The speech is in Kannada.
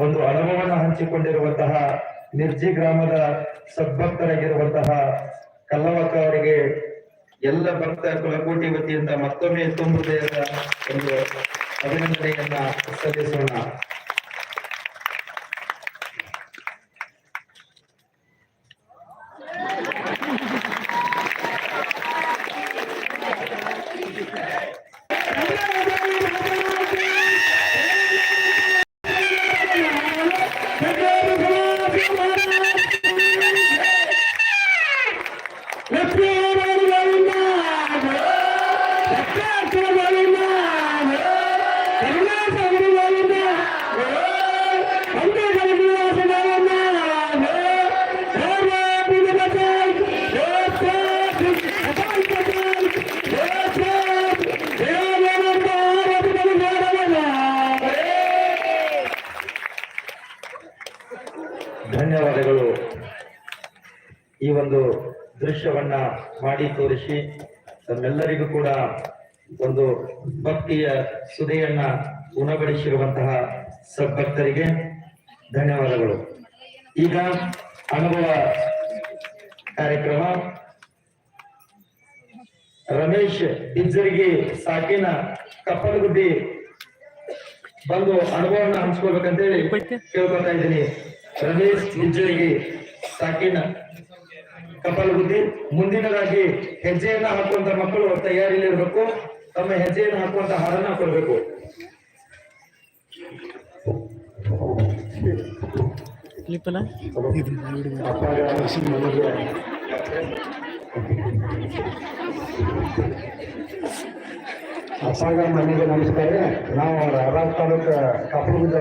ಒಂದು ಅನುಭವವನ್ನು ಹಂಚಿಕೊಂಡಿರುವಂತಹ ನಿರ್ಜಿ ಗ್ರಾಮದ ಸದ್ಭಕ್ತರಾಗಿರುವಂತಹ ಕಲ್ಲವಕ್ಕ ಅವರಿಗೆ ಎಲ್ಲ ಭಕ್ತ ಕುಲಕೋಟಿ ವತಿಯಿಂದ ಮತ್ತೊಮ್ಮೆ ತುಂಬುದೇ ಒಂದು ಅಭಿನಂದನೆಯನ್ನ ಸಲ್ಲಿಸೋಣ. ಧನ್ಯವಾದಗಳು. ಈ ಒಂದು ದೃಶ್ಯವನ್ನ ಮಾಡಿ ತೋರಿಸಿ ತಮ್ಮೆಲ್ಲರಿಗೂ ಕೂಡ ಒಂದು ಭಕ್ತಿಯ ಸುದೆಯನ್ನ ಉಣಬಡಿಸಿರುವಂತಹ ಸದ್ಭಕ್ತರಿಗೆ ಧನ್ಯವಾದಗಳು. ಈಗ ಅನುಭವ ಕಾರ್ಯಕ್ರಮ. ರಮೇಶ್ ಬಿಜ್ಜರಿಗೆ ಸಾಕಿನ ಕಪ್ಪಲಗುಡ್ಡಿ ಬಂದು ಅನುಭವನ ಹಂಚ್ಕೋಬೇಕಂತೇಳಿ ಕೇಳ್ಕೊತಾ ಇದ್ದೀನಿ. ರಮೇಶ್ ಬಿಜ್ಜರಿಗೆ ಸಾಕಿನ ಕಪಾಲಗುದ್ದಿ ಮುಂದಿನದಾಗಿ ಹೆಜ್ಜೆಯನ್ನ ಹಾಕುವಂತ ಮಕ್ಕಳು ತಯಾರಿಲಿರ್ಬೇಕು ತಮ್ಮ ಹೆಜ್ಜೆಯನ್ನು ಹಾಕುವಂತ ಹಾಡನ್ನ ಕೊಡಬೇಕು. ಕ್ಲಿಪ್ ಅಲ್ಲ? ಅಪ್ಪಾಗ ಮನೆಗೆ ನಮಸ್ಕಾರ. ನಾವು ರಾಜ್ ತಾಲೂಕು ಕಪ್ಪಲಗುಡ್ಡ